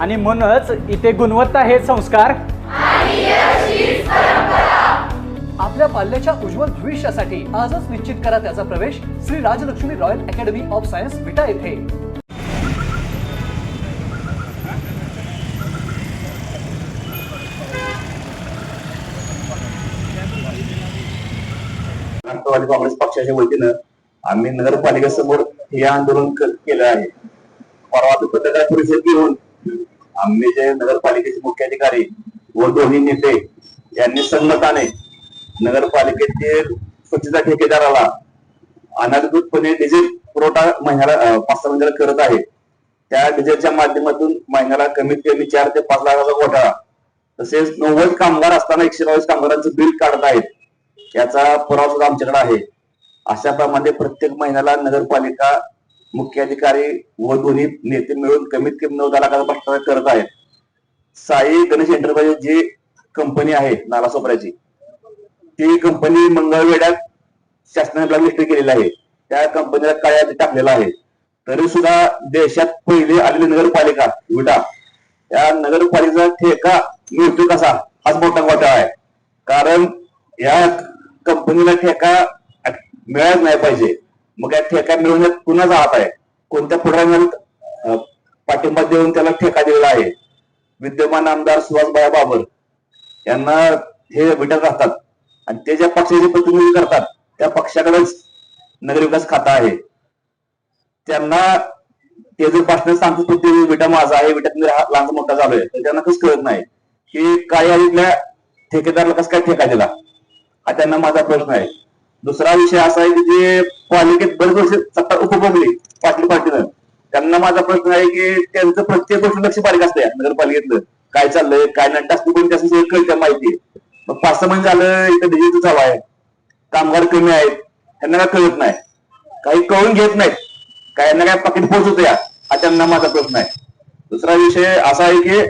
आणि म्हणूनच इथे गुणवत्ता हे संस्कार. आपल्या पाल्याच्या उज्ज्वल भविष्यासाठी आजच निश्चित करा त्याचा प्रवेश Shri Rajlakshmi royal academy of science Vita येथे. राष्ट्रवादी काँग्रेस पक्षाच्या वतीनं आम्ही नगरपालिकेसमोर हे आंदोलन केलं आहे. परवा पत्रकार परिषद घेऊन आम्ही जे नगरपालिकेचे मुख्य अधिकारी व दोन्ही नेते यांनी संगताने नगरपालिकेतील स्वच्छता ठेकेदाराला अनधिकृतपणे डिझेल पुरवठा महिन्याला पाच सहा महिन्याला करत आहे. त्या डिझेलच्या माध्यमातून महिन्याला कमीत कमी चार ते पाच लाखाचा घोटाळा तसेच नव्वद कामगार असताना एकशे बावीस कामगारांचं बिल काढत आहेत याचा पुरावा सुद्धा आमच्याकडे आहे. अशा प्रमाणे प्रत्येक महिन्याला नगरपालिका मुख्य अधिकारी व दोन्ही नेते मिळून कमीत कमी नऊ दहा लाखाचा भ्रष्टाचार करत आहेत. साई गणेश एंटरप्राइज जी कंपनी आहे नालासोपऱ्याची ती कंपनी मंगळवेड्यात शासनाने ब्लॅकलिस्ट केलेली आहे. त्या कंपनीला काळ्या टाकलेला आहे. तरी सुद्धा देशात पहिले आलेली नगरपालिका विटा या नगरपालिकेचा ठेका मिळतो कसा? हाच मोठा घोटाळा आहे. कारण या कंपनीला ठेका मिळत नाही पाहिजे. मग या ठेका मिळवण्यात कुणाचा हात आहे. कोणत्या पुढाऱ्यानं पाठिंबा देऊन त्याला ठेका दिलेला आहे? विद्यमान आमदार सुभाषबाया बाबर यांना हे भेटत राहतात. आणि ते ज्या पक्षाचे प्रतिनिधी करतात त्या पक्षाकडेच नगरविकास खाता आहे. त्यांना ते जर भाषण सांगतो होते ते माझा आहे विटा लहान मोठा झालोय. तर त्यांना कसं कळत नाही? की काय ठेकेदारला ठेकेदाराला कसं काय ठेका दिला? हा त्यांना माझा प्रश्न आहे. दुसरा विषय असा आहे की जे पालिकेत बरेच वर्ष सत्ता उपभोगली पाटील पाटील. त्यांना माझा प्रश्न आहे की त्यांचं प्रत्येक गोष्ट लक्ष पालिका असते नगरपालिकेतलं. काय चाललंय काय नट असतं पण त्याचं कळतं माहिती. मग पाच सहा महिने झालं इथं डिजिटल चालू आहे. कामगार कमी आहेत. त्यांना काय कळत नाही. काही कळून घेत नाहीत. काय यांना काय पाकिट पोहोचवतो या हा त्यांना माझा प्रश्न आहे. दुसरा विषय असा आहे की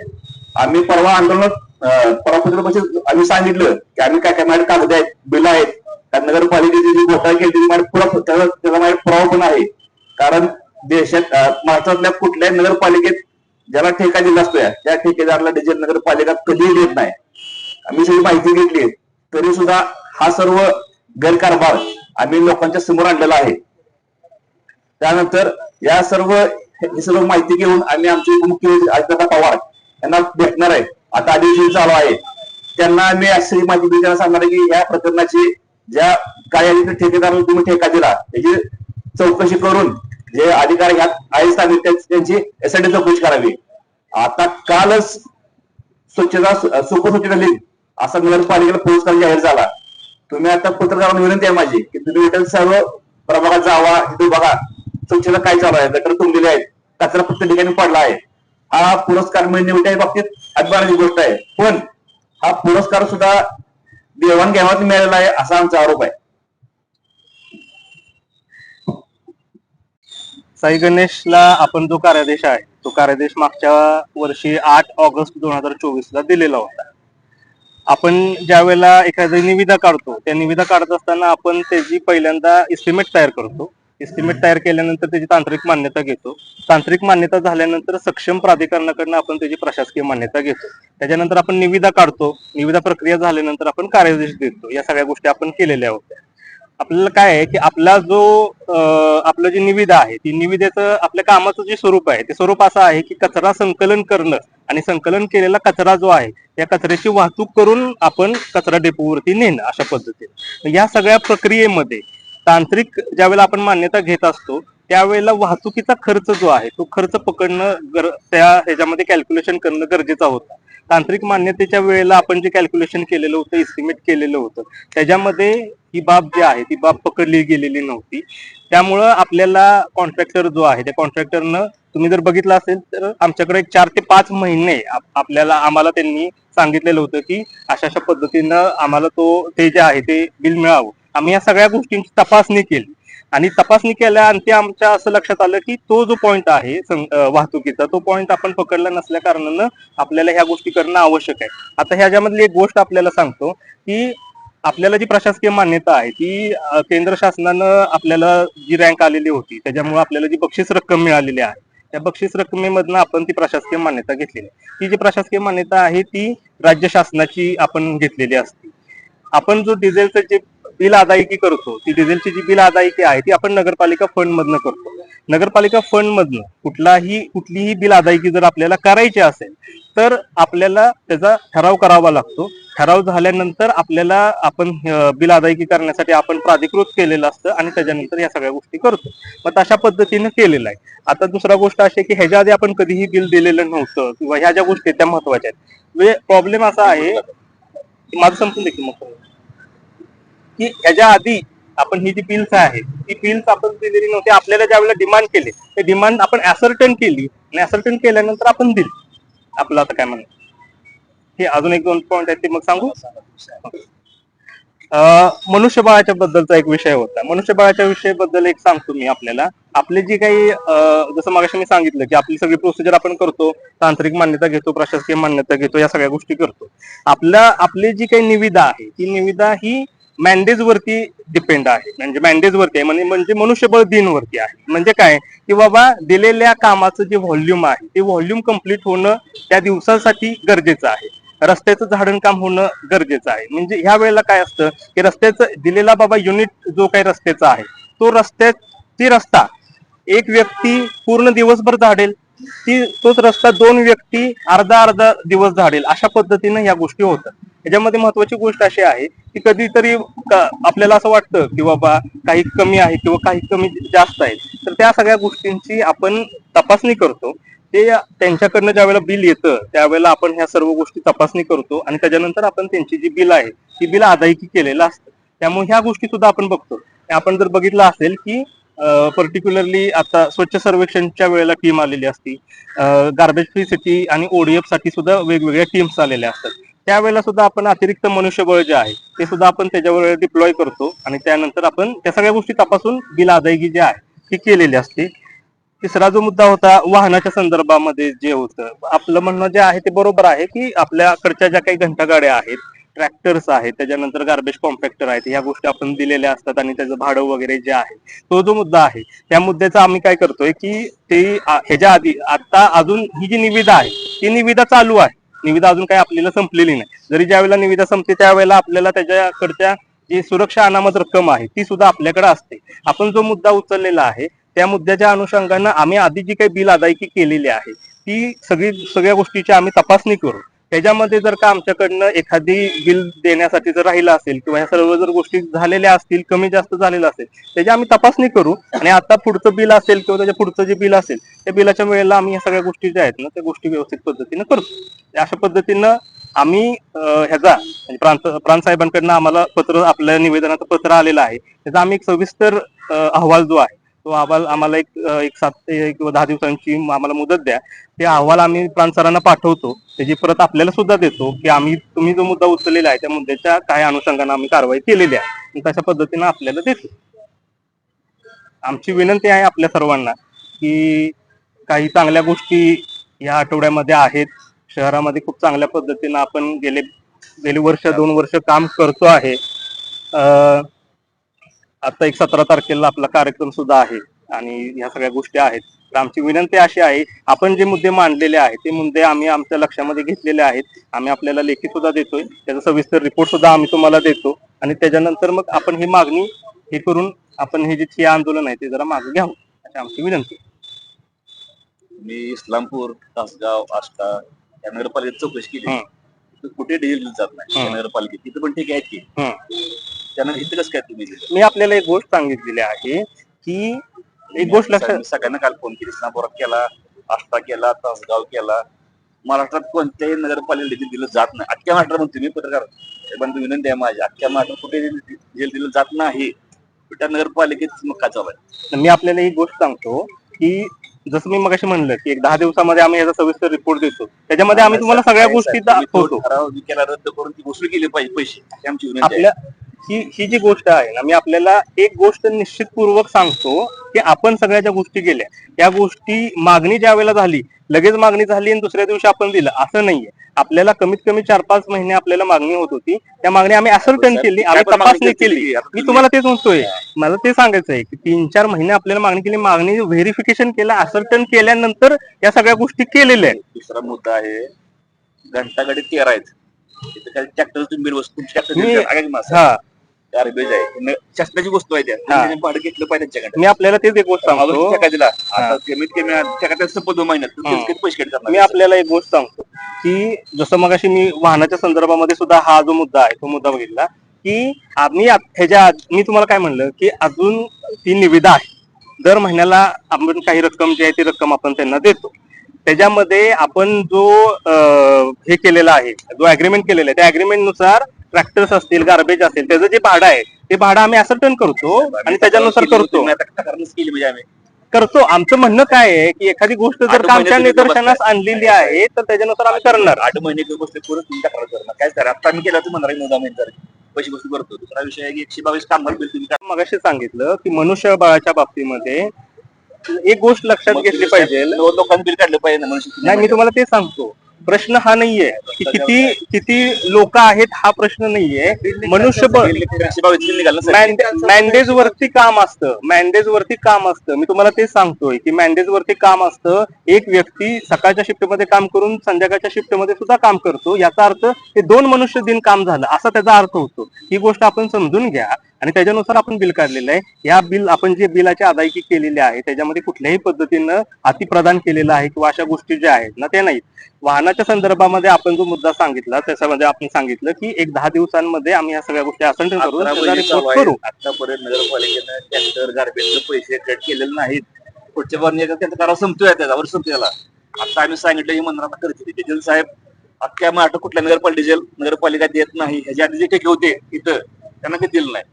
आम्ही परवा आंदोलनात अं, परवा म्हणजे आम्ही सांगितलं की आम्ही काय काय माझ्या कागद आहेत बिल आहेत. कारण नगरपालिकेची जी घोटाळा केली त्याची माझ्या पुरा त्याचा माझ्या पुरावा पण आहे. कारण देशात महाराष्ट्रातल्या कुठल्याही नगरपालिकेत ज्याला ठेका दिला असतो या, त्या ठेकेदाराला डिजिटल नगरपालिका कधीही देत नाही. आम्ही सगळी माहिती घेतली तरी सुद्धा हा सर्व गैरकारभार आम्ही लोकांच्या समोर आणलेला आहे. त्यानंतर या सर्व ही सर्व माहिती घेऊन आम्ही आमचे मुख्यमंत्री अजितदादा पवार यांना भेटणार आहे. आता अधिवेशन चालू आहे त्यांना मी अशी माहिती देताना त्यांना सांगणार आहे की या प्रकरणाची ज्या काय आहे ठेकेदाराला तुम्ही ठेका दिला. त्याची चौकशी करून जे अधिकारी ह्यात आहे त्यांची यासाठी चौकशी करावी. आता कालच स्वच्छता सुपर स्वच्छता लीग असा नगरपालिकेला पुरस्कार जाहीर झाला. तुम्ही आता पत्रकारांना विनंती आहे माझी की तुम्ही इथं सर्व प्रभागात जावा तिथे बघा. स्वच्छता काय चालू आहे? गटर तुंबलेले आहेत. कचरा फक्त ठिकाणी पडला आहे. हा पुरस्कार मिळणे म्हणजे बाबतीत अभिमानाची गोष्ट आहे. पण हा पुरस्कार सुद्धा देवाणघेवाण मिळालेला आहे असा आमचा आरोप आहे. साई गणेशला आपण जो कार्यादेश आहे तो कार्यादेश मागच्या वर्षी आठ ऑगस्ट दोन हजार चोवीस ला दिलेला होता. आपण ज्या वेळेला एखादी निविदा काढतो त्या निविदा काढत असताना आपण त्याची पहिल्यांदा इस्टिमेट तयार करतो. एस्टिमेट तयार केल्यानंतर त्याची तांत्रिक मान्यता घेतो. तांत्रिक मान्यता झाल्यानंतर सक्षम प्राधिकरणाकडनं आपण त्याची प्रशासकीय मान्यता घेतो. त्याच्यानंतर आपण निविदा काढतो. निविदा प्रक्रिया झाल्यानंतर आपण कार्यादेश देतो. या सगळ्या गोष्टी आपण केलेल्या होत्या. आपल्याला काय आहे की आपला जो आपलं जी निविदा आहे ती निविदेचं आपल्या कामाचं जे स्वरूप आहे ते स्वरूप असं आहे की कचरा संकलन करणं आणि संकलन केलेला कचरा जो आहे या कचऱ्याची वाहतूक करून आपण कचरा डेपोवरती नेणं अशा पद्धतीने. या सगळ्या प्रक्रियेमध्ये तांत्रिक ज्यावेळेला आपण मान्यता घेत असतो त्यावेळेला वाहतुकीचा खर्च जो आहे तो खर्च पकडणं गर त्या ह्याच्यामध्ये कॅल्क्युलेशन करणं गरजेचं होतं. तांत्रिक मान्यतेच्या वेळेला आपण जे कॅल्क्युलेशन केलेलं होतं एस्टिमेट केलेलं होतं त्याच्यामध्ये ही बाब जी आहे ती बाब पकडली गेलेली नव्हती. त्यामुळं आपल्याला कॉन्ट्रॅक्टर जो आहे त्या कॉन्ट्रॅक्टरनं तुम्ही जर बघितलं असेल तर आमच्याकडे एक चार ते पाच महिने आपल्याला आम्हाला त्यांनी सांगितलेलं होतं की अशा अशा पद्धतीनं आम्हाला तो ते जे आहे ते बिल मिळावं. आम्ही या सगळ्या गोष्टींची तपासणी केली. आणि तपासणी केल्या आणि ते आमच्या असं लक्षात आलं की तो जो पॉईंट आहे वाहतुकीचा तो पॉईंट आपण पकडला नसल्या कारणानं आपल्याला ह्या गोष्टी करणं आवश्यक आहे. आता ह्याच्यामधली एक गोष्ट आपल्याला सांगतो की आपल्याला जी प्रशासकीय मान्यता आहे ती केंद्र शासनानं आपल्याला जी रँक आलेली होती त्याच्यामुळे आपल्याला जी बक्षीस रक्कम मिळालेली आहे त्या बक्षीस रकमेमधनं आपण ती प्रशासकीय मान्यता घेतलेली आहे. ती जी प्रशासकीय मान्यता आहे ती राज्य शासनाची आपण घेतलेली असते. आपण जो डिझेलचं जे बिल अदायगी करतो. ती डिझेलची जी बिल अदायगी आहे ती आपण नगरपालिका फंड मधनं करतो. नगरपालिका फंड मधनं कुठलाही कुठलीही बिल अदायगी जर आपल्याला करायची असेल तर आपल्याला त्याचा ठराव करावा लागतो. ठराव झाल्यानंतर आपल्याला आपण बिल अदायगी करण्यासाठी आपण प्राधिकृत केलेलं असतं आणि त्याच्यानंतर या सगळ्या गोष्टी करतो. मग तशा पद्धतीनं केलेलं आहे. आता दुसरा गोष्ट अशी की ह्याच्या आधी आपण कधीही बिल दिलेलं नव्हतं किंवा ह्या ज्या गोष्टी आहेत त्या महत्त्वाच्या आहेत. म्हणजे प्रॉब्लेम असा आहे माझं संपून देखील मग. की ह्याच्या आधी आपण ही जी बिल्स आहे ती बिल्स आपण दिलेली नव्हती आपल्याला ज्या वेळेला डिमांड केले ते डिमांड आपण ऍसर्टन केली आणि ऍसर्टन केल्यानंतर आपण दिली. आपलं आता काय म्हणणं? हे अजून एक दोन पॉईंट आहेत ते मग सांगू? अं, मनुष्यबळाच्या बद्दलचा एक विषय होता. मनुष्यबळाच्या विषयाबद्दल एक सांगतो मी आपल्याला. आपले जे काही अं, जसं मागाशी मी सांगितलं की आपली सगळी प्रोसिजर आपण करतो तांत्रिक मान्यता घेतो प्रशासकीय मान्यता घेतो या सगळ्या गोष्टी करतो. आपल्या आपली जी काही निविदा आहे ती निविदा ही मॅन्डेज वरती डिपेंड आहे. म्हणजे मॅन्डेज वरती आहे. म्हणजे मनुष्यबळ दिन वरती आहे. म्हणजे काय? की बाबा दिलेल्या कामाचं जे व्हॉल्यूम आहे ते व्हॉल्यूम कंप्लीट होणं त्या दिवसासाठी गरजेचं आहे. रस्त्याचं झाडण काम होणं गरजेचं आहे. म्हणजे ह्या वेळेला काय असतं? की रस्त्याचं दिलेला बाबा युनिट जो काही रस्त्याचा आहे तो रस्त्यात ती रस्ता एक व्यक्ती पूर्ण दिवसभर झाडेल. ती तोच रस्ता दोन व्यक्ती अर्धा अर्धा दिवस झाडेल. अशा पद्धतीनं या गोष्टी होतात. याच्यामध्ये महत्वाची गोष्ट अशी आहे की कधीतरी आपल्याला असं वाटतं की बाबा काही कमी आहे किंवा काही कमी जास्त आहे. तर त्या सगळ्या गोष्टींची आपण तपासणी करतो. ते त्यांच्याकडनं ज्यावेळेला बिल येतं त्यावेळेला आपण ह्या सर्व गोष्टी तपासणी करतो आणि त्याच्यानंतर आपण त्यांची जी बिल आहे ती बिल अदायकी केलेलं असतं. त्यामुळे ह्या गोष्टी सुद्धा आपण बघतो. आपण जर बघितलं असेल की पर्टिक्युलरली आता स्वच्छ सर्वेक्षणच्या वेळेला टीम आलेली असती. गार्बेज फ्री सिटी आणि ओडीएफसाठी सुद्धा वेगवेगळ्या टीम्स आलेल्या असतात. त्यावेळेला सुद्धा आपण अतिरिक्त मनुष्यबळ जे आहे ते सुद्धा आपण त्याच्यावर डिप्लॉय करतो आणि त्यानंतर आपण त्या सगळ्या गोष्टी तपासून बिल अदायगी जी आहे ती केलेली असते. तिसरा जो मुद्दा होता वाहनाच्या संदर्भामध्ये जे होतं. आपलं म्हणणं जे आहे ते बरोबर आहे की आपल्याकडच्या ज्या काही घंटागाड्या आहेत ट्रॅक्टर्स आहेत त्याच्यानंतर गार्बेज कॉम्पॅक्टर आहेत ह्या गोष्टी आपण दिलेल्या असतात आणि त्याचं भाडं वगैरे जे आहे तो जो मुद्दा आहे त्या मुद्द्याचा आम्ही काय करतोय की ते ह्याच्या आधी आता अजून ही जी निविदा आहे ती निविदा चालू आहे. निविदा अजून काही आपल्याला संपलेली नाही. जरी ज्या वेळेला निविदा संपते त्यावेळेला आपल्याला त्याच्याकडच्या जी सुरक्षा अनामत रक्कम आहे ती सुद्धा आपल्याकडे असते. आपण जो मुद्दा उचललेला आहे त्या मुद्द्याच्या अनुषंगानं आम्ही आधी जी काही बिल अदायकी केलेली आहे ती सगळी सगळ्या गोष्टीची आम्ही तपासणी करू. त्याच्यामध्ये जर का आमच्याकडनं एखादी बिल देण्यासाठी जर राहिलं असेल किंवा ह्या सर्व जर गोष्टी झालेल्या असतील कमी जास्त झालेलं असेल त्याची आम्ही तपासणी करू. आणि आता पुढचं बिल असेल किंवा त्याच्या पुढचं जे बिल असेल त्या बिलाच्या वेळेला आम्ही ह्या सगळ्या गोष्टी ज्या आहेत ना त्या गोष्टी व्यवस्थित पद्धतीनं करतो अशा पद्धतीनं आम्ही ह्याचा म्हणजे प्रांत प्रांत साहेबांकडनं आम्हाला पत्र आपल्या निवेदनाचं पत्र आलेलं आहे. त्याचा आम्ही एक सविस्तर अहवाल जो आहे तो अहवाल आम्हाला एक एक सात ते किंवा दहा दिवसांची आम्हाला मुदत द्या. ते अहवाल आम्ही प्रांत सरांना पाठवतो. त्याची परत आपल्याला सुद्धा देतो की आम्ही तुम्ही जो मुद्दा उचललेला आहे त्या मुद्द्याच्या काय अनुषंगाने आम्ही कारवाई केलेली आहे. तशा पद्धतीनं आपल्याला देतो. आमची विनंती आहे आपल्या सर्वांना की काही चांगल्या गोष्टी या आठवड्यामध्ये आहेत. शहरामध्ये खूप चांगल्या पद्धतीनं आपण गेले गेली वर्ष दोन वर्ष काम करतो आहे. आता एक सतरा तारखेला आपला कार्यक्रम सुद्धा आहे आणि ह्या सगळ्या गोष्टी आहेत. तर आमची विनंती अशी आहे आपण जे मुद्दे मांडलेले आहेत ते मुद्दे आम्ही आमच्या लक्षामध्ये घेतलेले आहेत. आम्ही आपल्याला लेखी सुद्धा देतोय. त्याचा सविस्तर रिपोर्ट सुद्धा आम्ही तुम्हाला देतो. आणि त्याच्यानंतर मग आपण ही मागणी हे करून आपण हे जे आंदोलन आहे ते जरा मागे घ्यावं. अशी आमची विनंती मी इस्लामपूर तासगाव आष्टा या नगरपालिकेत चौकशी केली. कुठे डिझेल जात नाही. नगरपालिकेत. तिथं पण ठीक आहे की. त्यानं कसं काय तुम्ही दिलं? मी आपल्याला एक गोष्ट सांगितलेली आहे की एक गोष्ट लक्षात सगळ्यांना काल फोन केली इस्लामपुरात केला आष्टा केला तासगाव केला. महाराष्ट्रात कोणत्याही नगरपालिकेला दिलं जात नाही. अख्ख्या महाराष्ट्रात म्हणतो मी पत्रकार साहेबांना विनंती आहे माझी. अख्ख्या महाराष्ट्रात कुठे डिझेल दिलं जात नाही. त्या नगरपालिकेत मग काय चालू आहे. मी आपल्याला एक गोष्ट सांगतो की जसं मी मगाशी म्हणलं की एक दहा दिवसामध्ये आम्ही याचा सविस्तर रिपोर्ट देतो. त्याच्यामध्ये आम्ही तुम्हाला सगळ्या गोष्टी दाखवतो. केला रद्द करून ती वसूल केली पाहिजे पैसे. आमची विनंती ही ही जी गोष्ट आहे ना मी आपल्याला एक गोष्ट निश्चितपूर्वक सांगतो की आपण सगळ्या ज्या गोष्टी केल्या या गोष्टी मागणी ज्या वेळेला झाली लगेच मागणी झाली आणि दुसऱ्या दिवशी आपण दिलं असं नाहीये. आपल्याला कमीत कमी चार पाच महिने आपल्याला मागणी होत होती. त्या मागणी आम्ही असर्टन केली आम्ही तपासणी केली, मी तुम्ही- तुम्हाला तेच म्हणतोय मला ते सांगायचं आहे की तीन चार महिने आपल्याला मागणी केली मागणी व्हेरिफिकेशन केलं असर्टन केल्यानंतर या सगळ्या गोष्टी केलेल्या आहेत. दुसरा मुद्दा आहे घंटागाडी तेरा आहेत. ट्रॅक्टर तुम्ही गार्बेज आहे. शासनाची वस्तू आहे त्या. भाडं घेतलं पाहिजे त्यांच्याकडे. मी आपल्याला तेच एक गोष्ट सांगतो. टका दिला. आता कमीत कमी संप दोन महिन्यात. पैसे कट करणार मी आपल्याला एक गोष्ट सांगतो की जसं मगाशी मी वाहनाच्या संदर्भामध्ये सुद्धा हा जो मुद्दा आहे तो मुद्दा बघितला की आम्ही ह्याच्या मी तुम्हाला काय म्हणलं की अजून ती निविदा आहे. दर महिन्याला आपण काही रक्कम जी आहे ती रक्कम आपण त्यांना देतो. त्याच्यामध्ये आपण जो हे केलेला आहे जो अग्रीमेंट केलेला आहे त्या अग्रीमेंटनुसार ट्रॅक्टर्स असतील गार्बेज असेल त्याचं जे भाडं आहे ते भाडं आम्ही असं करतो आणि त्याच्यानुसार करतो. केली म्हणजे आम्ही? करतो. आमचं म्हणणं काय आहे की एखादी गोष्ट जर आमच्या निदर्शनास आणलेली आहे तर त्याच्यानुसार आम्ही करणार. आठ महिने गोष्टी तक्रार करणार. काय आता आम्ही केलं तुम्ही म्हणणार नऊ महिने जर पैसे गोष्टी करतो. दुसरा विषय आहे की एकशे बावीस कामगार बिल तुम्ही. मगाशी सांगितलं की मनुष्यबळाच्या बाबतीमध्ये एक गोष्ट लक्षात घेतली पाहिजे. बिल काढलं पाहिजे नाही मी तुम्हाला ते सांगतो. प्रश्न हा नाहीये की किती किती लोक आहेत हा प्रश्न नाहीये. मनुष्यबळ मॅन्डेज वरती काम असतं. मॅन्डेज वरती काम असतं. मी तुम्हाला तेच सांगतोय की मॅन्डेज वरती काम असतं. एक व्यक्ती सकाळच्या शिफ्टमध्ये काम करून संध्याकाळच्या शिफ्टमध्ये सुद्धा काम करतो. याचा अर्थ ते दोन मनुष्य दिन काम झालं. असा त्याचा अर्थ होतो. ही गोष्ट आपण समजून घ्या. आणि त्याच्यानुसार आपण बिल काढलेलं आहे. या बिल आपण जे बिलाची अदायगी केलेली आहे त्याच्यामध्ये कुठल्याही पद्धतीनं अतिप्रदान केलेलं आहे किंवा अशा गोष्टी ज्या आहेत ना त्या नाहीत. वाहनाच्या संदर्भामध्ये आपण जो मुद्दा सांगितला त्याच्यामध्ये आपण सांगितलं की एक दहा दिवसांमध्ये आम्ही या सगळ्या गोष्टी असंट आहे. करू. आतापर्यंत नगरपालिकेनं ट्रॅक्टर गार्बेजचे पैसे कट केलेले नाहीत. पुढच्या वर्णी त्यांचा करावा संपतोय त्याच्यावर संपतोय त्याला. आता आम्ही सांगितलं हे आता करते डिझेल साहेब अख्ख्या महाराष्ट्र कुठल्या नगरपालिका डिझेल नगरपालिका देत नाही. ह्याच्या आधी जे ठेके होते इथं त्यांना ते दिलं नाही.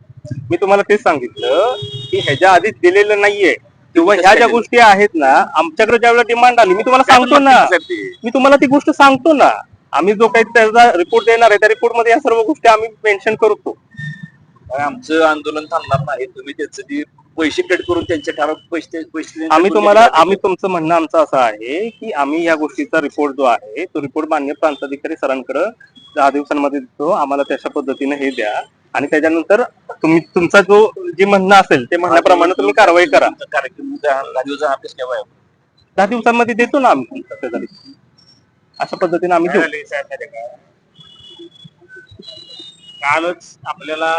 मी तुम्हाला तेच सांगितलं की ह्याच्या आधी दिलेलं नाहीये. किंवा ह्या ज्या गोष्टी आहेत ना आमच्याकडे ज्या वेळेला डिमांड आली मी तुम्हाला सांगतो ना. मी तुम्हाला ती गोष्ट सांगतो ना. आम्ही जो काही त्याचा रिपोर्ट देणार आहे त्या रिपोर्टमध्ये या सर्व गोष्टी आम्ही मेन्शन करतो. आमचं आंदोलन थांबणार नाही. तुम्ही त्याचं पैसे कट करून त्यांचे ठराव पैसे पैसे आम्ही तुम्हाला आम्ही तुमचं म्हणणं आमचं असं आहे की आम्ही या गोष्टीचा रिपोर्ट जो आहे तो रिपोर्ट मान्य प्रांताधिकारी सरांकडे दहा दिवसांमध्ये देतो. आम्हाला तशा पद्धतीने हे द्या. आणि त्याच्यानंतर तुम्ही तुमचा जो जे म्हणणं असेल ते म्हणण्याप्रमाणे तुम्ही कारवाई करा कार्यक्रम उद्या दहा अभ्यास आहे. दहा दिवसांमध्ये देतो ना आम्ही. अशा पद्धतीने आम्ही देऊ? कालच आपल्याला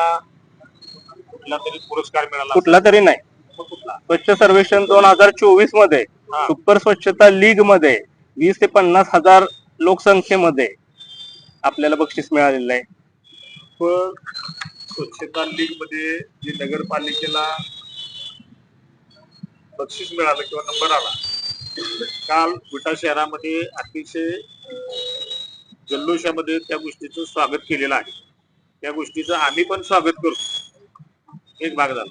कुठला तरी पुरस्कार मिळाला कुठला तरी नाही स्वच्छ सर्वेक्षण दोन हजार चोवीसमध्ये सुपर स्वच्छता लीगमध्ये वीस ते पन्नास हजार लोकसंख्येमध्ये आपल्याला बक्षीस मिळालेलं आहे पण स्वच्छता लीगमध्ये जे नगरपालिकेला बक्षीस मिळालं किंवा नंबर आला काल विटा शहरामध्ये अतिशय जल्लोषामध्ये त्या गोष्टीचं स्वागत केलेलं आहे. त्या गोष्टीचं आम्ही पण स्वागत करतो. एक भाग झाला.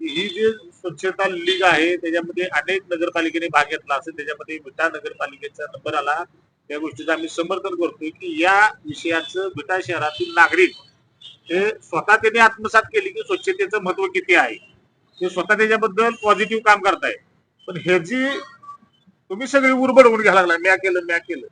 ही जी स्वच्छता लीग आहे त्याच्यामध्ये अनेक नगरपालिकेने भाग घेतला असेल त्याच्यामध्ये विटा नगरपालिकेचा नंबर आला. त्या गोष्टीचं आम्ही समर्थन करतोय की या विषयाचं विटा शहरातील नागरिक हे स्वतः त्यांनी आत्मसात केली की स्वच्छतेचं महत्त्व किती आहे. ते स्वतः त्याच्याबद्दल पॉझिटिव्ह काम करताय. पण ह्याची तुम्ही सगळी उरबडवून घ्यायला लागला म्या केलं म्या केलं.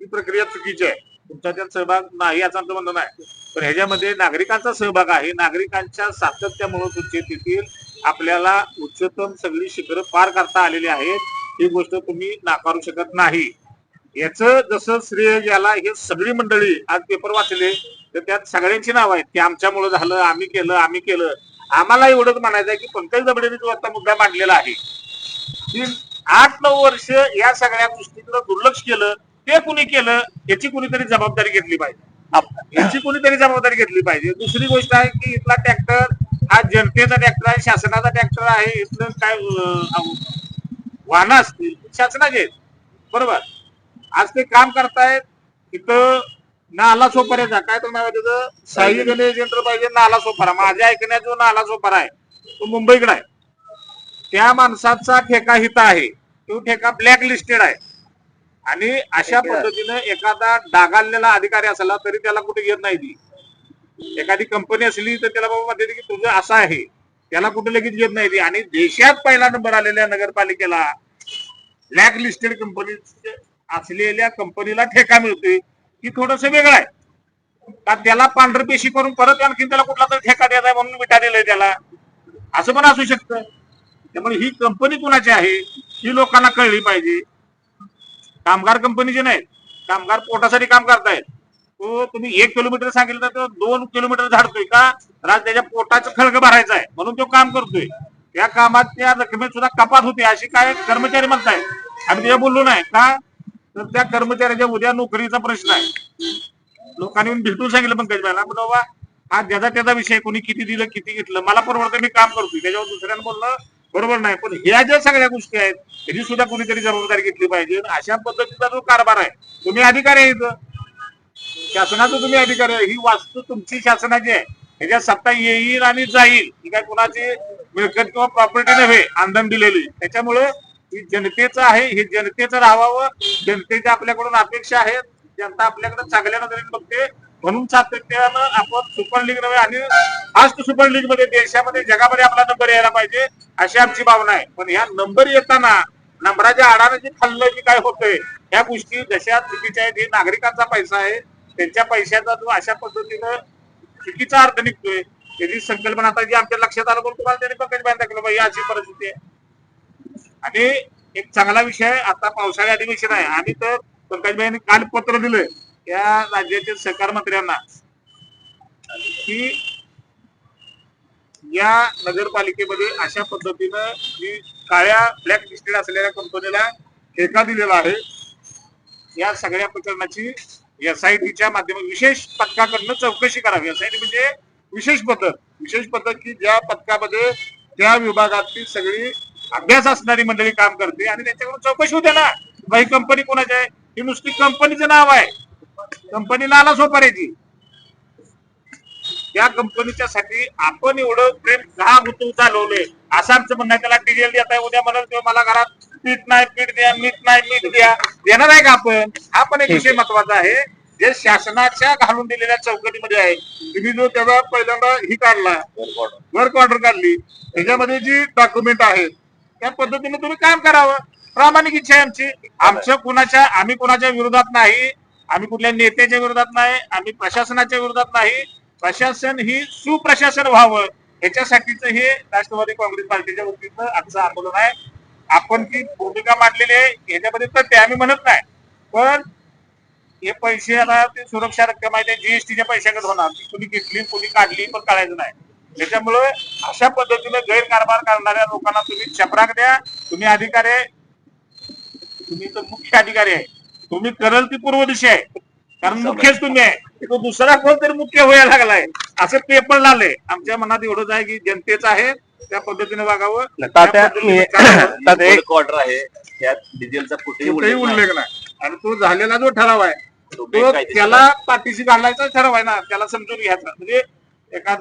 ही प्रक्रिया चुकीची आहे. तुमचा त्यात सहभाग नाही याचं आमचं म्हणणं नाही पण ह्याच्यामध्ये नागरिकांचा सहभाग आहे. नागरिकांच्या सातत्यामुळे स्वच्छतेतील आपल्याला उच्चतम सगळी शिखरं पार करता आलेली आहेत. ही गोष्ट तुम्ही नाकारू शकत नाही. याच जसं श्रेय ज्याला हे सगळी मंडळी आज पेपर वाचले. तर त्यात सगळ्यांची नाव आहेत की आमच्यामुळे झालं आम्ही केलं आम्ही केलं. आम्हाला एवढंच म्हणायचं आहे की पंकज दबडेने जो आता मुद्दा मांडलेला आहे की आठ नऊ वर्ष या सगळ्या गोष्टीकडे दुर्लक्ष केलं ते कुणी केलं याची कुणीतरी जबाबदारी घेतली पाहिजे. याची कुणीतरी जबाबदारी घेतली पाहिजे. दुसरी गोष्ट आहे की इथला ट्रॅक्टर हा जनतेचा ट्रॅक्टर आहे शासनाचा ट्रॅक्टर आहे इथलं काय वाहनं असतील शासनाचे बरोबर. आज ते काम करतायत इथं नाला सोपाऱ्याचा काय तर नाव आहे त्याचं साई गणेश एंटरप्राइज नाला सोपारा माझ्या ऐकण्यात जो नाला सोपारा आहे तो मुंबईकडे आहे. त्या माणसाचा ठेका हिता आहे. तो ठेका ब्लॅक लिस्टेड आहे. आणि अशा पद्धतीनं एखादा डागाळलेला अधिकारी असला तरी त्याला कुठे घेत नाही ती. एखादी कंपनी असली तर त्याला बाबा म्हणते की तुझं असं आहे. त्याला कुठे लगेच घेत नाही ती. आणि देशात पहिला नंबर आलेल्या नगरपालिकेला ब्लॅक लिस्टेड कंपनी असलेल्या कंपनीला ठेका मिळतोय. ही थोडस वेगळं आहे. का त्याला पांढर पेशी करून परत आणखी त्याला कुठला तरी ठेका द्यायचा म्हणून विटा त्याला. असं पण असू शकतं. त्यामुळे ही कंपनी कुणाची आहे ही लोकांना कळली पाहिजे. कामगार कंपनीचे नाहीत. कामगार पोटासाठी काम करतायत. तो तुम्ही एक किलोमीटर सांगितलं तर दोन किलोमीटर झाडतोय का? राज त्याच्या पोटाचं खळग भरायचं आहे. म्हणून तो काम करतोय. त्या कामात त्या रकमेत सुद्धा कपात होते अशी काय कर्मचारी म्हणतायत. आम्ही त्याच्या बोललो नाही. का? तर त्या कर्मचाऱ्याच्या उद्या नोकरीचा प्रश्न आहे. लोकांनी भेटून सांगितलं पंकज मला बाबा हा ज्याचा त्याचा विषय कोणी किती दिलं किती घेतलं मला परवडतं मी काम करतोय. त्याच्यावर दुसऱ्यानं बोललं बरोबर नाही. पण ह्या ज्या सगळ्या गोष्टी आहेत त्याची सुद्धा कोणीतरी जबाबदारी घेतली पाहिजे अशा पद्धतीचा जो कारभार आहे तुम्ही अधिकारी आहे इथं. शासनाचं तुम्ही अधिकारी आहे. ही वास्तू तुमची शासनाची आहे. ह्याच्यात सत्ता येईल आणि जाईल. ही काय कुणाची मिळकत किंवा प्रॉपर्टी नव्हे आंदण दिलेली. त्याच्यामुळे ही जनतेचं आहे हे जनतेचं राहावं. जनतेच्या आपल्याकडून अपेक्षा आहेत. जनता आपल्याकडे चांगल्या नजरेने बघते. म्हणून सातत्यानं आपण सुपर लीग नव्हे आणि फास्ट सुपर लीगमध्ये देशामध्ये जगामध्ये आपला नंबर यायला पाहिजे अशी आमची भावना आहे. पण ह्या नंबर येताना नंबराच्या आडाने जे खाल्लं जे काय होतंय ह्या गोष्टी जशा चुकीच्या आहेत हे नागरिकांचा पैसा आहे. त्यांच्या पैशाचा जो अशा पद्धतीनं चुकीचा अर्थ निघतोय त्याची संकल्पना आता जी आमच्या लक्षात आलं म्हणून तुम्हाला त्यांनी पंकज बांध दाखवलं बाई अशी परिस्थिती आहे. आणि एक चांगला विषय आता पावसाळी अधिवेशन आहे. आणि तर पंकजबाईंनी काल पत्र दिलंय या राज्याच्या सहकार मंत्र्यांना की या नगरपालिकेमध्ये अशा पद्धतीनं काळ्या ब्लॅक लिस्टेड असलेल्या कंपनीला ठेका दिलेला आहे या सगळ्या प्रकरणाची एसआयटीच्या माध्यमातून विशेष पथकाकडनं चौकशी करावी. एसआयटी म्हणजे विशेष पथक. विशेष पथक की ज्या पथकामध्ये त्या विभागातली सगळी अभ्यास असणारी मंडळी काम करते आणि त्यांच्याकडून चौकशी होते ना बाई कंपनी कोणाची आहे? ही नुसती कंपनीचं नाव आहे. कंपनीला आला सोपाऱ्याची त्या कंपनीच्या साठी आपण एवढं प्रेम का गुतून चालवलंय असं आमचं म्हणणं त्याला डिझेल देत आहे उद्या म्हणाल तेव्हा मला घरात पीठ नाही पीठ द्या मीठ नाही मीठ द्या. देणार आहे का आपण? हा पण एक विषय महत्त्वाचा आहे. जे शासनाच्या घालून दिलेल्या चौकटीमध्ये आहे तुम्ही जो त्याचा पहिल्यांदा ही काढला वर्क ऑर्डर काढली त्याच्यामध्ये जी डॉक्युमेंट आहेत त्या पद्धतीने तुम्ही काम करावं. प्रामाणिक इच्छा आहे आमची. आमचं कुणाच्या आम्ही कुणाच्या विरोधात नाही. आम्ही कुठल्या नेत्याच्या विरोधात नाही. आम्ही प्रशासनाच्या विरोधात नाही. प्रशासन ही सुप्रशासन व्हावं. याच्यासाठीच हे राष्ट्रवादी काँग्रेस पार्टीच्या वतीनं आमचं आंदोलन आहे. आपण ती भूमिका मांडलेली आहे. याच्यामध्ये तर ते आम्ही म्हणत नाही. पण हे पैसे आता ते सुरक्षा रक्कम आहे. ते जीएसटीच्या पैशाकडे होणार. ती कुणी घेतली कुणी काढली पण काढायचं नाही. त्याच्यामुळे अशा पद्धतीने गैरकारभार करणाऱ्या लोकांना तुम्ही चपराक द्या. तुम्ही अधिकारी आहे. तुम्ही तर मुख्य अधिकारी आहे. तुम्ही करल ती पूर्व दिशा आहे. कारण मुख्यच तुम्ही आहे. तो दुसरा कोण तरी मुख्य व्हायला लागलाय. असं पेपर लावलंय आमच्या मनात एवढंच आहे की जनतेचं आहे. त्या पद्धतीने वागावं. एक ऑर्डर आहे. त्यात डिझेलचा कुठेही उल्लेख नाही. आणि तो झालेला जो ठराव आहे तो त्याला पाठीशी घालायचा ठराव आहे ना. त्याला समजून घ्यायचा. म्हणजे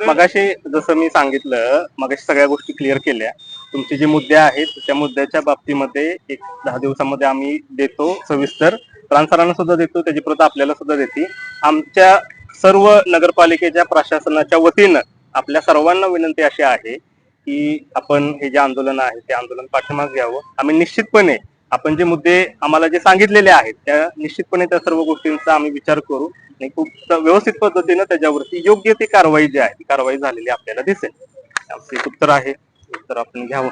मगाशी जसं मी सांगितलं मगाशी सगळ्या गोष्टी क्लिअर केल्या. तुमचे जे मुद्दे आहेत त्या मुद्द्याच्या बाबतीमध्ये एक दहा दिवसामध्ये आम्ही देतो सविस्तर. प्रांसरांना सुद्धा देतो त्याची प्रत आपल्याला सुद्धा देते. आमच्या सर्व नगरपालिकेच्या प्रशासनाच्या वतीनं आपल्या सर्वांना विनंती अशी आहे की आपण हे जे आंदोलन आहे ते आंदोलन पाठीमाग घ्यावं. आम्ही निश्चितपणे आपण जे मुद्दे आम्हाला जे सांगितलेले आहेत त्या निश्चितपणे त्या सर्व गोष्टींचा आम्ही विचार करू आणि खूप व्यवस्थित पद्धतीनं त्याच्यावरती योग्य ती कारवाई जी आहे ती कारवाई झालेली आपल्याला दिसेल. आमचं एक उत्तर आहे उत्तर आपण घ्यावं.